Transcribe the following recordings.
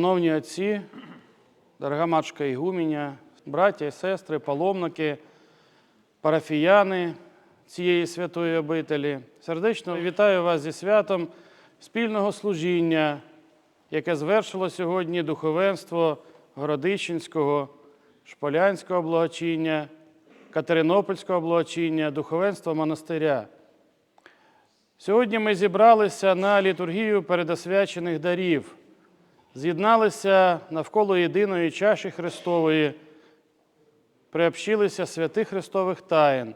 Шановні отці, дорога матушка Ігуменя, браття і сестри, паломники, парафіяни цієї святої обителі, сердечно вітаю вас зі святом спільного служіння, яке звершило сьогодні духовенство Городищенського, Шполянського благочиння, Катеринопольського благочиння, духовенство монастиря. Сьогодні ми зібралися на літургію передосвячених дарів, з'єдналися навколо єдиної чаші Христової, приобщилися святих Христових таїн.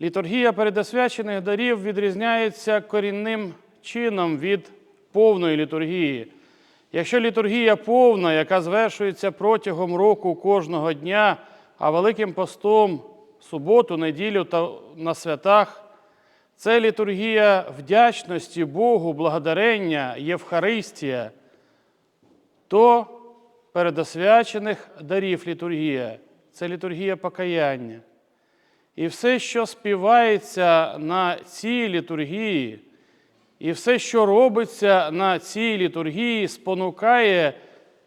Літургія передосвячених дарів відрізняється корінним чином від повної літургії. Якщо літургія повна, яка звершується протягом року кожного дня, а Великим постом, суботу, неділю та на святах, це літургія вдячності Богу, благодарення, Євхаристія, то передосвячених дарів літургія це літургія покаяння. І все, що співається на цій літургії, і все, що робиться на цій літургії, спонукає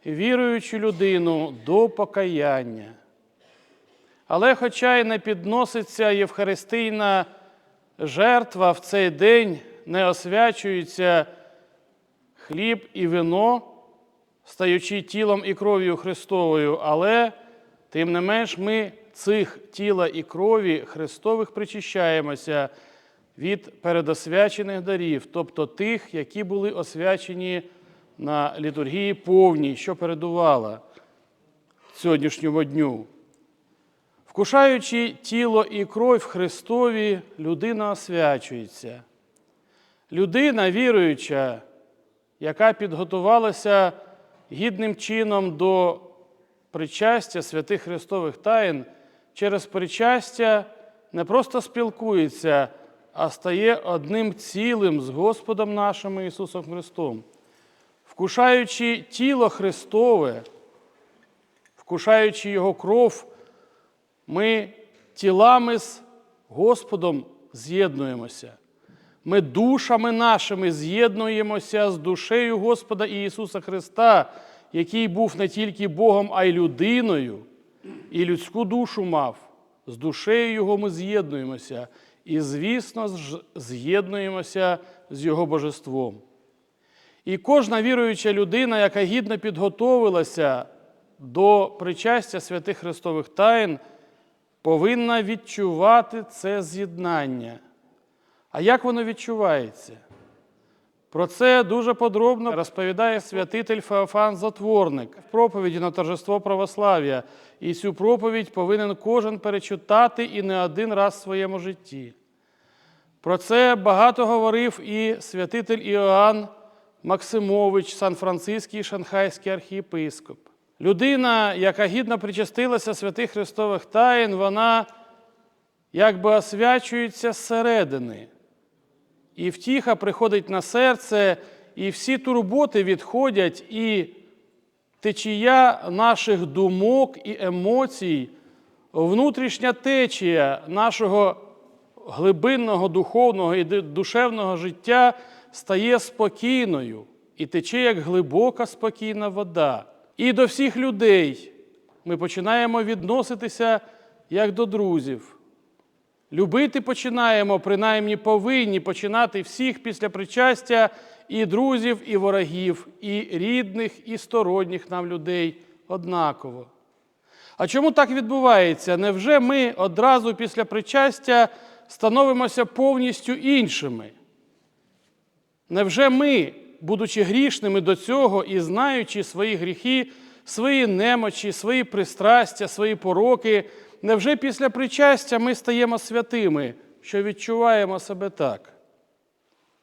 віруючу людину до покаяння. Але, хоча й не підноситься євхаристійна жертва в цей день, не освячується хліб і вино, стаючи тілом і кров'ю Христовою, але тим не менш ми цих тіла і крові Христових причищаємося від передосвячених дарів, тобто тих, які були освячені на літургії повній, що передувала сьогоднішньому дню. Вкушаючи тіло і кров Христові, людина освячується. Людина віруюча, яка підготувалася гідним чином до причастя святих Христових таїн, через причастя не просто спілкується, а стає одним цілим з Господом нашим Ісусом Христом. Вкушаючи тіло Христове, вкушаючи Його кров, ми тілами з Господом з'єднуємося. Ми душами нашими з'єднуємося з душею Господа Ісуса Христа, який був не тільки Богом, а й людиною, і людську душу мав. З душею Його ми з'єднуємося і, звісно, з'єднуємося з Його божеством. І кожна віруюча людина, яка гідно підготовилася до причастя святих Христових таїн, повинна відчувати це з'єднання. А як воно відчувається? Про це дуже подробно розповідає святитель Феофан Затворник в проповіді на торжество православ'я. І цю проповідь повинен кожен перечитати і не один раз в своєму житті. Про це багато говорив і святитель Іоанн Максимович, Сан-Франциський шанхайський архієпископ. Людина, яка гідно причастилася святих Христових таїн, вона якби освячується зсередини. І втіха приходить на серце, і всі турботи відходять, і течія наших думок і емоцій, внутрішня течія нашого глибинного духовного і душевного життя стає спокійною і тече як глибока спокійна вода. І до всіх людей ми починаємо відноситися як до друзів. Любити починаємо, принаймні повинні починати всіх після причастя і друзів, і ворогів, і рідних, і сторонніх нам людей однаково. А чому так відбувається? Невже ми одразу після причастя становимося повністю іншими? Невже ми, будучи грішними до цього і знаючи свої гріхи, свої немочі, свої пристрастя, свої пороки, невже після причастя ми стаємо святими, що відчуваємо себе так?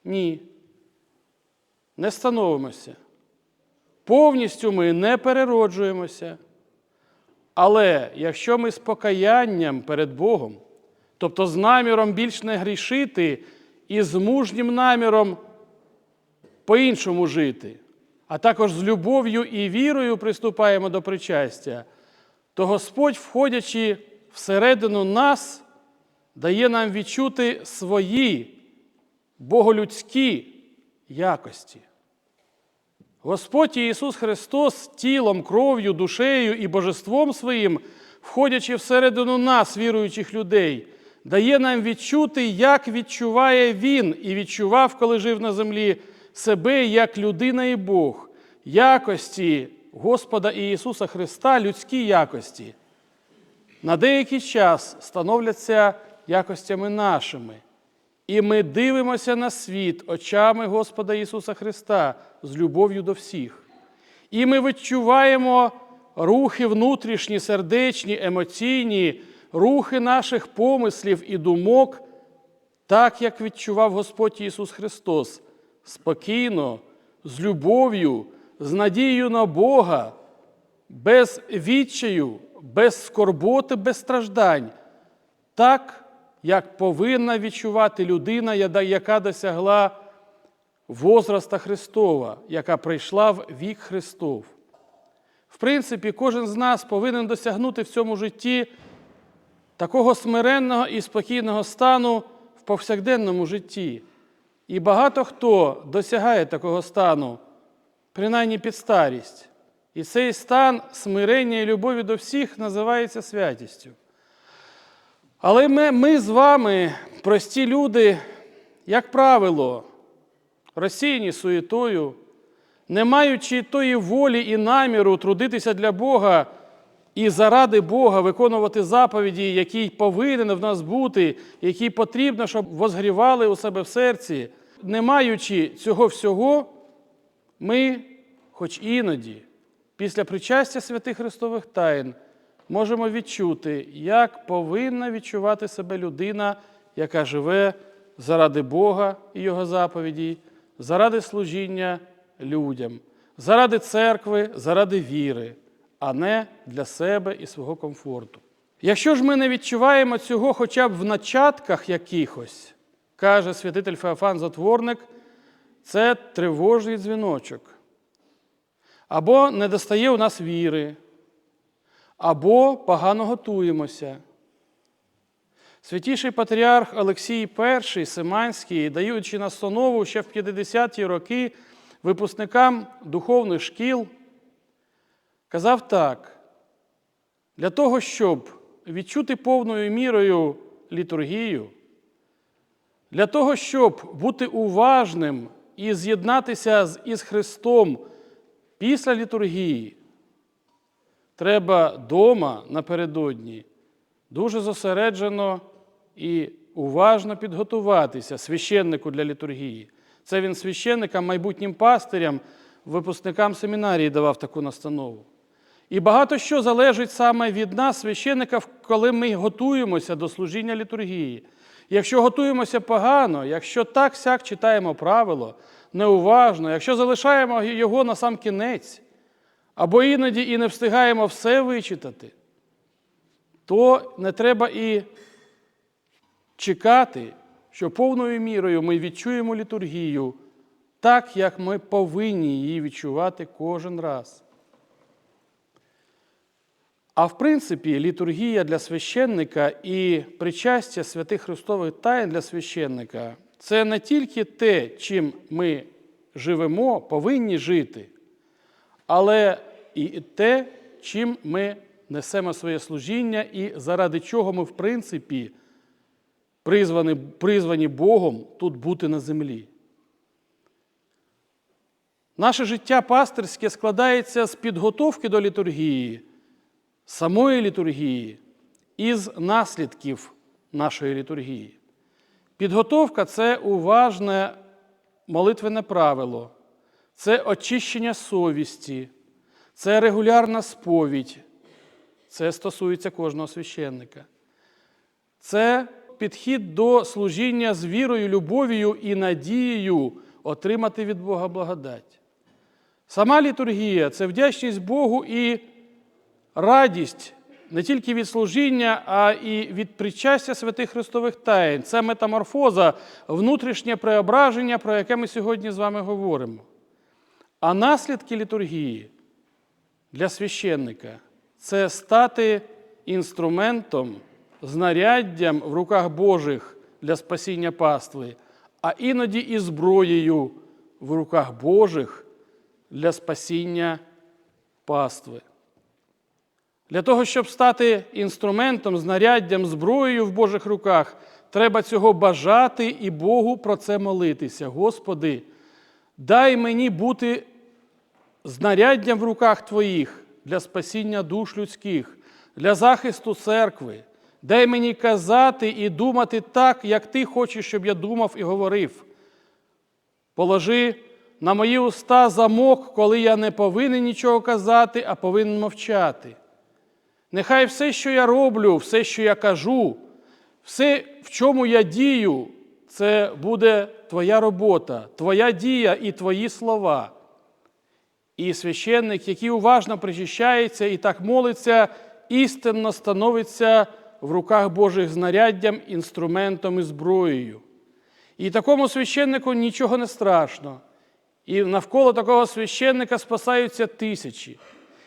Ні. Не становимося. Повністю ми не перероджуємося. Але якщо ми з покаянням перед Богом, тобто з наміром більш не грішити і з мужнім наміром по-іншому жити, а також з любов'ю і вірою приступаємо до причастя, то Господь, входячи всередину нас, дає нам відчути свої боголюдські якості. Господь Ісус Христос тілом, кров'ю, душею і божеством своїм, входячи всередину нас, віруючих людей, дає нам відчути, як відчуває Він і відчував, коли жив на землі, себе як людина і Бог, якості Господа Ісуса Христа, людські якості. На деякий час становляться якостями нашими. І ми дивимося на світ очами Господа Ісуса Христа з любов'ю до всіх. І ми відчуваємо рухи внутрішні, сердечні, емоційні, рухи наших помислів і думок, так як відчував Господь Ісус Христос, спокійно, з любов'ю, з надією на Бога, без відчаю, без скорботи, без страждань, так, як повинна відчувати людина, яка досягла возраста Христова, яка прийшла в вік Христов. В принципі, кожен з нас повинен досягнути в цьому житті такого смиренного і спокійного стану в повсякденному житті. І багато хто досягає такого стану, принаймні під старість. І цей стан смирення і любові до всіх називається святістю. Але ми, ми з вами, прості люди, як правило, розсіяні суєтою, не маючи тої волі і наміру трудитися для Бога і заради Бога виконувати заповіді, які повинен в нас бути, які потрібно, щоб возгрівали у себе в серці, не маючи цього всього, ми, хоч іноді, після причастя святих Христових тайн, можемо відчути, як повинна відчувати себе людина, яка живе заради Бога і Його заповідей, заради служіння людям, заради церкви, заради віри, а не для себе і свого комфорту. Якщо ж ми не відчуваємо цього хоча б в начатках якихось, каже святитель Феофан Затворник, це тривожний дзвіночок. Або не достає у нас віри, або погано готуємося. Святіший патріарх Олексій І Симанський, даючи настанову ще в 50-ті роки випускникам духовних шкіл, казав так: для того, щоб відчути повною мірою літургію, для того, щоб бути уважним і з'єднатися із Христом після літургії, треба дома напередодні дуже зосереджено і уважно підготуватися священнику для літургії. Це він священникам, майбутнім пастирям, випускникам семінарії давав таку настанову. І багато що залежить саме від нас, священників, коли ми готуємося до служіння літургії. Якщо готуємося погано, якщо так сяк читаємо правило, неуважно, якщо залишаємо його на сам кінець, або іноді і не встигаємо все вичитати, то не треба і чекати, що повною мірою ми відчуємо літургію так, як ми повинні її відчувати кожен раз. А в принципі, літургія для священника і причастя святих Христових тайн для священника це не тільки те, чим ми живемо, повинні жити, але і те, чим ми несемо своє служіння і заради чого ми, в принципі, призвані, призвані Богом тут бути на землі. Наше життя пастирське складається з підготовки до літургії, самої літургії і з наслідків нашої літургії. Підготовка це уважне молитвене правило, це очищення совісті, це регулярна сповідь, це стосується кожного священника. Це підхід до служіння з вірою, любов'ю і надією отримати від Бога благодать. Сама літургія це вдячність Богу і радість не тільки від служіння, а і від причастя святих Христових таїн. Це метаморфоза, внутрішнє преображення, про яке ми сьогодні з вами говоримо. А наслідки літургії для священника це стати інструментом, знаряддям в руках Божих для спасіння пастви, а іноді і зброєю в руках Божих для спасіння пастви. Для того, щоб стати інструментом, знаряддям, зброєю в Божих руках, треба цього бажати і Богу про це молитися. Господи, дай мені бути знаряддям в руках Твоїх для спасіння душ людських, для захисту церкви. Дай мені казати і думати так, як Ти хочеш, щоб я думав і говорив. Положи на мої уста замок, коли я не повинен нічого казати, а повинен мовчати. Нехай все, що я роблю, все, що я кажу, все, в чому я дію, це буде Твоя робота, Твоя дія і Твої слова. І священник, який уважно причащається і так молиться, істинно становиться в руках Божих знаряддям, інструментом і зброєю. І такому священнику нічого не страшно. І навколо такого священника спасаються тисячі.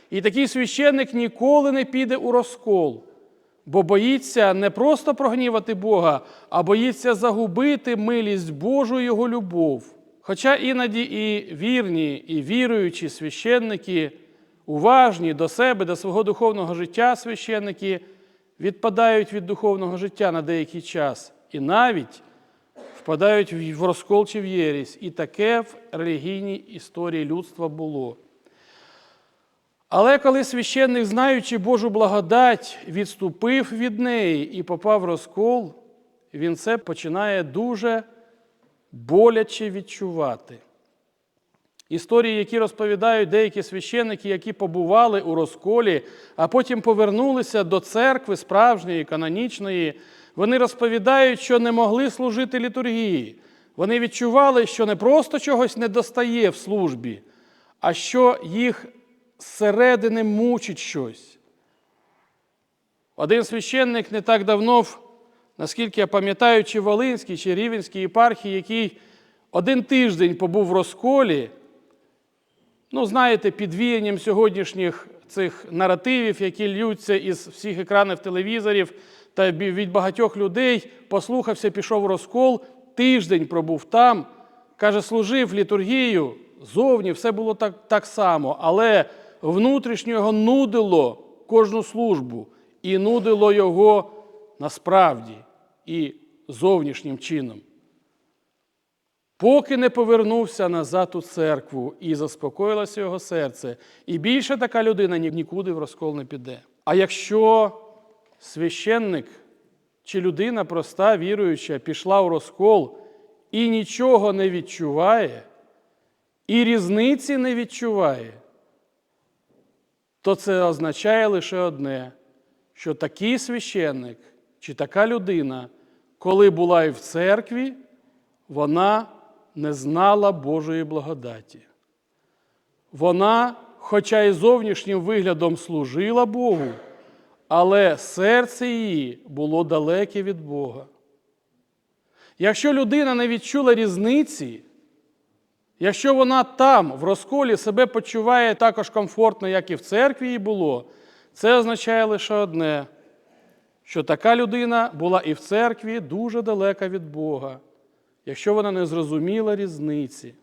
І такий священник ніколи не піде у розкол, бо боїться не просто прогнівати Бога, а боїться загубити милість Божу і Його любов. Хоча іноді і вірні, і віруючі священники, уважні до себе, до свого духовного життя священники відпадають від духовного життя на деякий час і навіть впадають в розкол чи в єрість. І таке в релігійній історії людства було. Але коли священник, знаючи Божу благодать, відступив від неї і попав в розкол, він це починає дуже боляче відчувати. Історії, які розповідають деякі священники, які побували у розколі, а потім повернулися до церкви справжньої, канонічної, вони розповідають, що не могли служити літургії. Вони відчували, що не просто чогось не достає в службі, а що їх зсередини мучить щось. Один священник не так давно, наскільки я пам'ятаю, чи Волинській, чи Рівенській єпархії, який один тиждень побув в розколі, ну, знаєте, під віянням сьогоднішніх цих наративів, які льються із всіх екранів телевізорів та від багатьох людей, послухався, пішов в розкол, тиждень пробув там, каже, служив літургію, зовні все було так, так само, але внутрішньо його нудило кожну службу, і нудило його насправді і зовнішнім чином. Поки не повернувся назад у церкву і заспокоїлося його серце, і більше така людина нікуди в розкол не піде. А якщо священник чи людина проста, віруюча, пішла у розкол і нічого не відчуває, і різниці не відчуває, то це означає лише одне, що такий священник чи така людина, коли була і в церкві, вона не знала Божої благодаті. Вона, хоча і зовнішнім виглядом служила Богу, але серце її було далеке від Бога. Якщо людина не відчула різниці, якщо вона там, в розколі, себе почуває також комфортно, як і в церкві їй було, це означає лише одне, що така людина була і в церкві дуже далека від Бога, якщо вона не зрозуміла різниці.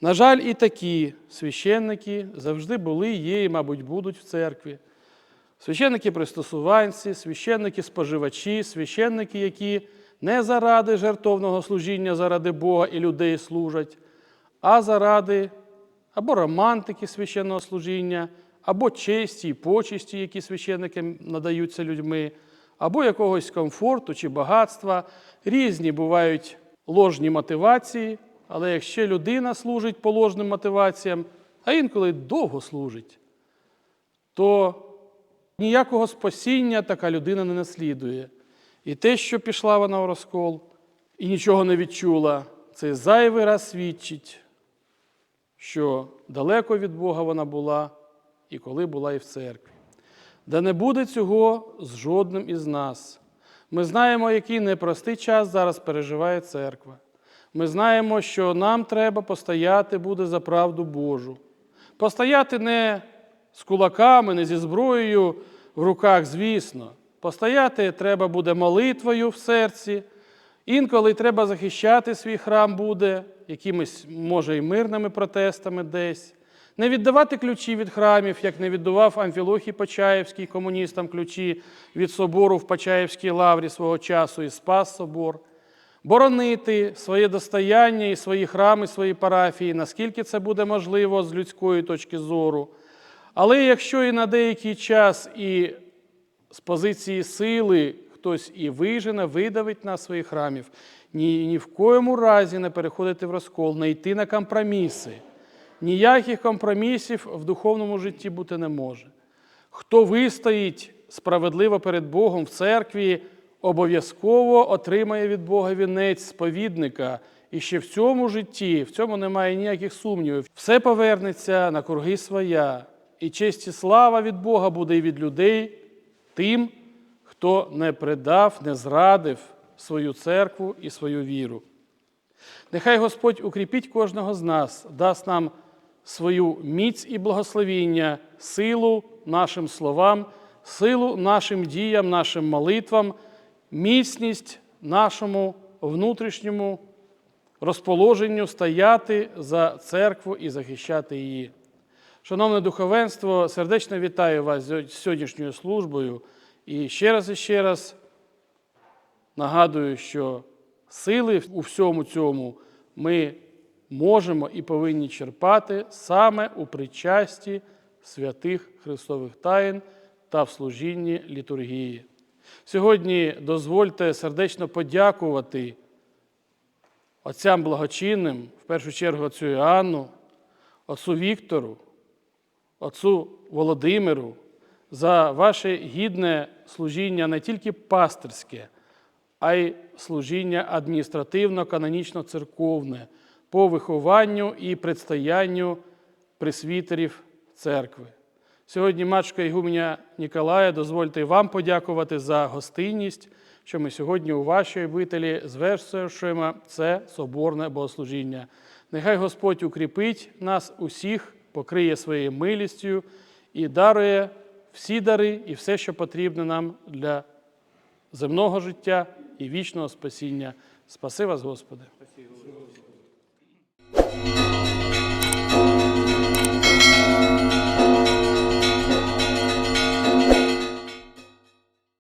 На жаль, і такі священники завжди були, є і, мабуть, будуть в церкві. Священники пристосуванці, священники споживачі, священники, які не заради жертовного служіння, заради Бога і людей служать, а заради або романтики священного служіння, або честі і почесті, які священникам надаються людьми, або якогось комфорту чи багатства. Різні бувають ложні мотивації, але якщо людина служить по ложним мотиваціям, а інколи довго служить, то ніякого спасіння така людина не наслідує. І те, що пішла вона в розкол і нічого не відчула, це зайвий раз свідчить, що далеко від Бога вона була і коли була і в церкві. Да не буде цього з жодним із нас. Ми знаємо, який непростий час зараз переживає церква. Ми знаємо, що нам треба постояти буде за правду Божу. Постояти не з кулаками, не зі зброєю в руках, звісно. Постояти треба буде молитвою в серці Інколи треба захищати свій храм буде, якимись, може, і мирними протестами десь. Не віддавати ключі від храмів, як не віддавав Амфілохій Почаївський комуністам ключі від собору в Почаївській лаврі свого часу і спас собор. Боронити своє достояння і свої храми, свої парафії, наскільки це буде можливо з людської точки зору. Але якщо і на деякий час і з позиції сили хтось і вижене, видавить нас своїх храмів, ні, ні в коєму разі не переходити в розкол, не йти на компроміси. Ніяких компромісів в духовному житті бути не може. Хто вистоїть справедливо перед Богом в церкві, обов'язково отримає від Бога вінець сповідника. І ще в цьому житті, в цьому немає ніяких сумнівів. Все повернеться на круги своя, і честь і слава від Бога буде і від людей тим, хто не предав, не зрадив свою церкву і свою віру. Нехай Господь укріпіть кожного з нас, дасть нам свою міць і благословіння, силу нашим словам, силу нашим діям, нашим молитвам, міцність нашому внутрішньому розположенню стояти за церкву і захищати її. Шановне духовенство, сердечно вітаю вас з сьогоднішньою службою і ще раз і ще раз нагадую, що сили у всьому цьому ми можемо і повинні черпати саме у причасті святих Христових таїн та в служінні літургії. Сьогодні дозвольте сердечно подякувати отцям благочинним, в першу чергу отцю Іоанну, отцу Віктору, отцу Володимиру за ваше гідне служіння не тільки пастирське, а й служіння адміністративно-канонічно-церковне по вихованню і предстоянню пресвітерів церкви. Сьогодні, матушка Ігуменя Ніколая, дозвольте вам подякувати за гостинність, що ми сьогодні у вашій обителі звершуємо це соборне богослужіння. Нехай Господь укріпить нас усіх, покриє своєю милістю і дарує всі дари і все, що потрібно нам для земного життя і вічного спасіння. Спаси вас, Господи.